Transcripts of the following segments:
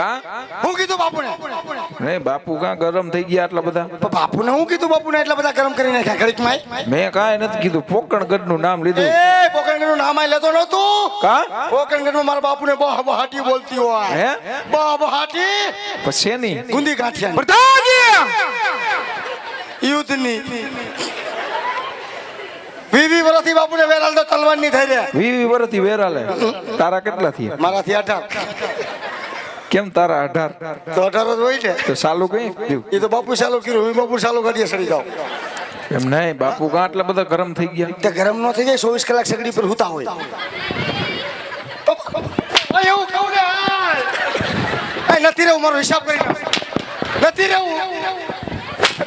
કા? હું કીધું બાપુને? નહીં બાપુ કા ગરમ થઈ ગયા આટલા બધા? બાપુને હું કીધું બાપુને એટલા બધા ગરમ કરી નાખ્યા ઘડીકમાં મેં કાંઈ નથી કીધું. પોકણગઢનું નામ લીધું. એ નામ આય લેતો નતું કા? મારા બાપુને બહ બહાટી બોલતી હોય. હે? બહ બહાટી પછી ની ગુંદી ગાંઠિયા પ્રધાનજી યુદ્ધની. વીવી વર્ષથી બાપુને વેરાલ તો તલવારની થઈ રહ્યા. વીવી વર્ષથી વેરાલે. તારા કેટલા થયા? મારાથી અઢાર કેમ તારા અઢાર તો અઢાર જ હોય ને તો સાલું કઈ? એ તો બાપુ સાલું કર્યું હું બાપુ સાલું કરીએ સડી જાઉં. એમ નહીં બાપુ કા આટલા બધા ગરમ થઈ ગયા. તે ગરમ ન થઈ જાય ચોવીસ કલાક સગડી પર હુતા હોય. એવું કહું ને નથી રહેવું મારો હિસાબ કરી. નથી રહેવું.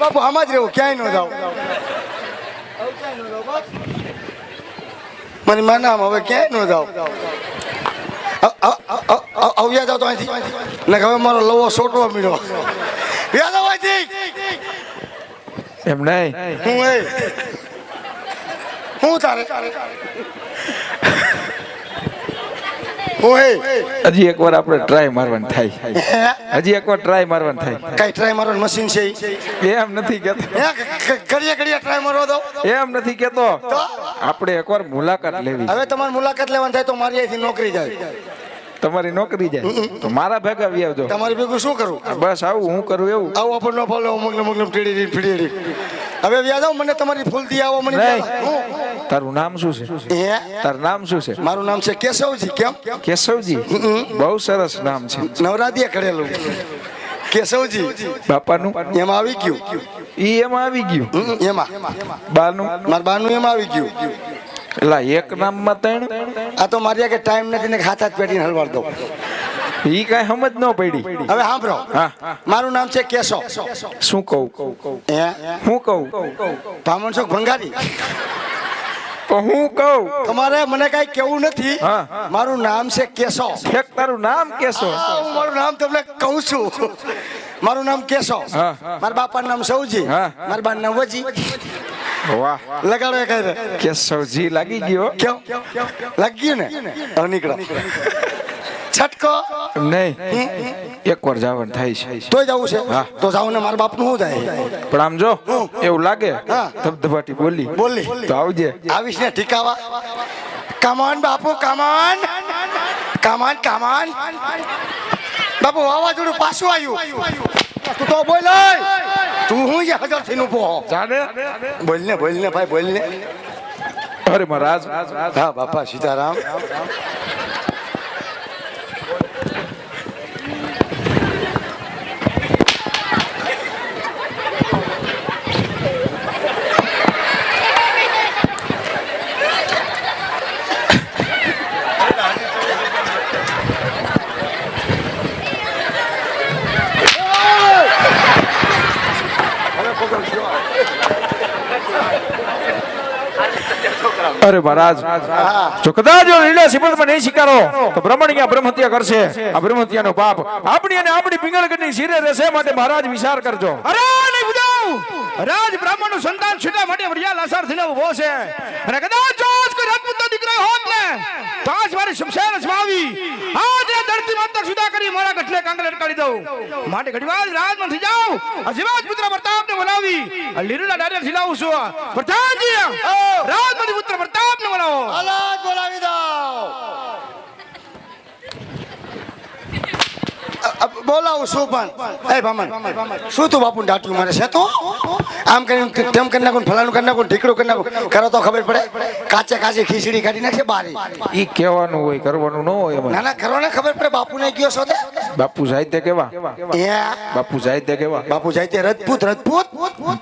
બાપુ આમાં જ રહેવું ક્યાંય ન જાવ મારી માના હવે ક્યાંય ન જાવ આવ્યા જાવ તો અહીંથી. ને હવે મારો લવો સોટવા મળ્યો વ્યા આવ અહીંથી. એમ નહીં? હું એ. હું તારે? હજી એકવાર આપણે ટ્રાય મારવાનું થાય. હજી એકવાર ટ્રાય મારવાનું થાય. કઈ ટ્રાય મારવાનું મશીન છે? એમ નથી કેતો. ઘડીએ ઘડીએ ટ્રાય મારવા દો એમ નથી કેતો. આપણે એકવાર મુલાકાત લેવી હવે તમારે મુલાકાત લેવાની થાય તો મારી અહીંથી નોકરી જાય. તમારી નોકરી જાય. તો મારા ભેગા આવી આવજો તમારી ભેગું શું કરું? બસ આવું હું કરું એવું. આવું આપણને ફોલો મગલમ મગલમ મોગલે ટીડી ફીડી હવે વ્યાજ આવો મને તમારી ફૂલ દી આવો મને તારું નામ શું છે? તારું નામ શું છે? મારું નામ છે કેશવજી કેમ? કેશવજી? બહુ સરસ નામ છે. નવરાત્રિએ કરેલું. કેશવજી બાપાનું? એમાં આવી ગયું. ઈ એમાં આવી ગયું. એમાં. બાનું? મારા બાનું એમાં આવી ગયું. એલા એક નામમાં ત્રણ આ તો મારી કે ટાઈમ નથી ને હાથ હાથ પેટીને હલવાડ દો ઈ કાંઈ સમજ ન પડી. હવે સાંભળો. હા. મારું નામ છે કેશો શું કહું? હે? કહું? બ્રાહ્મણ છો ભંગારી? તો હું કહું. તમારે મને કઈ કેવું નથી. હા. મારું નામ છે કેશો તારું નામ કેશો હું મારું નામ તમને કહું છું. મારું નામ કેશો હા. મારા બાપાનું નામ સૌજી. હા. મારા બાનું નામ વજી. વાહ. લગાડો એ કહી કે સૌજી લાગી ગયો. કેમ લાગી ગયું ને? હવે નીકળો. છટકો? નહીં. એકવાર જાવન થાય છે. તોય જવું છે. તો જાવ ને મારા બાપનું શું થાય પણ આમ જો એવું લાગે. હા. ધબધબાટી બોલી. બોલી. તો આવજે. આવીશ ને ઠીકાવા. કમાન બાપુ કમાન કમાન કમાન બાપુ વાવાઝોડું પાછું આવ્યું. તું તો બોલ ઓય. તું હું જે હજારથી નું પોહો જાને? બોલ ને બોલ ને ભાઈ બોલ ને અરે મહારાજ. હા બાપા સીતારામ. અરે મહારાજ, જો કદાચ લીલા સિબતમાં નહીં સ્વીકારો, તો બ્રહ્મણિયા બ્રહ્મત્યા કરશે. આ બ્રહ્મ હત્યાનો પાપ આપણી અને આપણી પિંગળગઢની શિરે રહેશે માટે મહારાજ વિચાર કરજો. અરે રાજ બ્રાહ્મણનું સંતાન છૂટા માટે વડિયા લાસાર થઈને ઊભો છે. અને કદાચ જો કોઈ રાજપૂતનો દીકરો હોત ને, તો આજ મારી શમશેર અજમાવી આજ ધરતી સુધા કરી મારા ગઠલે કાંગળ અટકાડી દઉં. માટે ઘડીવાર રાજમાં થઈ જાઉં. અજીવાજ જીવાજ પુત્ર પ્રતાપને બોલાવી. લીલુડા ડાયરેક્ટ ખીલાવું છું પ્રધાનજી રાજમાંથી પુત્ર પ્રતાપને બોલાવો. અલાદ બોલાવી દો બોલાવું શું પણ. એ ભામણ શું તું બાપુ ડાટ્યું મારે છે તું? આમ કરીને તેમ કરી નાખું ફલાણું કરી નાખું ઢીકડું કરી નાખું. કરો તો ખબર પડે કાચે કાચે ખીચડી કાઢી નાખશે બારી. ઈ કહેવાનું હોય કરવાનું ન હોય ના ના કરો ને ખબર પડે બાપુ ને ગયો છો બાપુ તે કેવા? બાપુ તે કેવા? બાપુ જાય તે રજપૂત રજપૂત.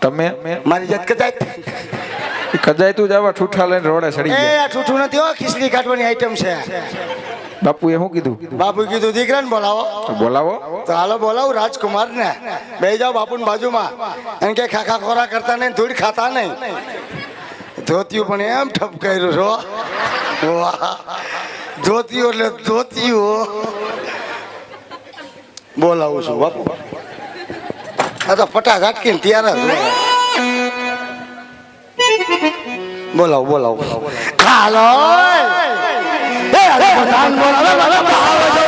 તમે? મારી જાત કદાચ કદાચ તું જવા ઠૂઠા લઈને રોડે સડી એ ઠૂઠું નથી હો ખીચડી કાઢવાની આઈટમ છે. બાપુએ શું કીધું? બાપુ કીધું દીકરાને બોલાવો. બોલાવો? તો હાલો બોલાવું રાજકુમાર ને બે જાઓ બાપુની બાજુમાં. એમ કે ખાખા ખોરા કરતા નહીં ધૂળ ખાતા નહીં. ધોતિયું પણ એમ ઠપકાર્યું છો વાહ. ધોતિયું એટલે ધોતિયું. બોલાવું છું બાપુ. આ તો ફટાક હાટકીને તૈયાર જ બોલાવો બોલાવો બોલાવો. હાલો ভালো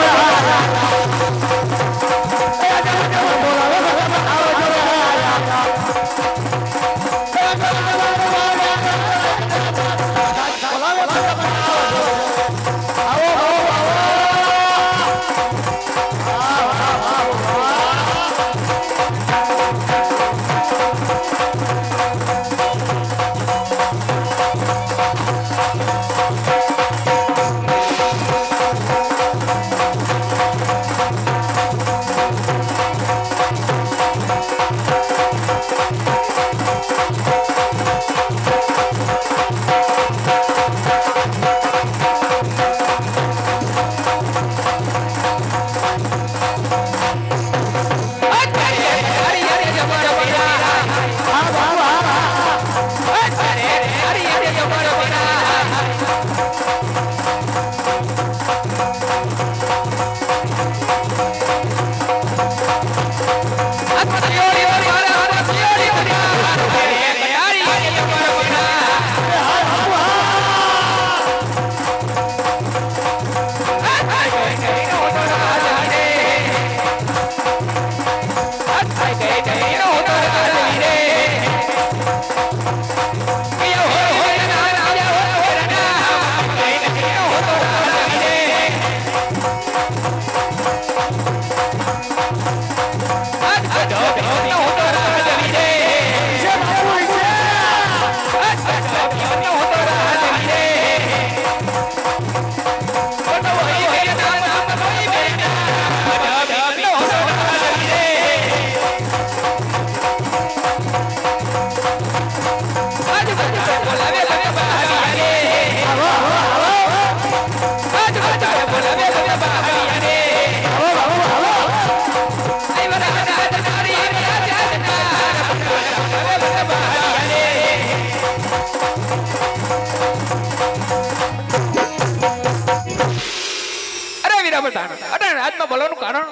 અટાણે આજમાં બોલવાનું કારણ.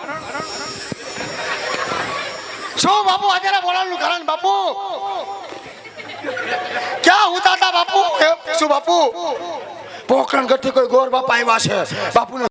શું બાપુ અત્યારે બોલાવવાનું કારણ બાપુ? ક્યાં ઉતાતા બાપુ? શું બાપુ? પોખરણ ગઢથી કોઈ ગોર બાપા આવ્યા છે. બાપુને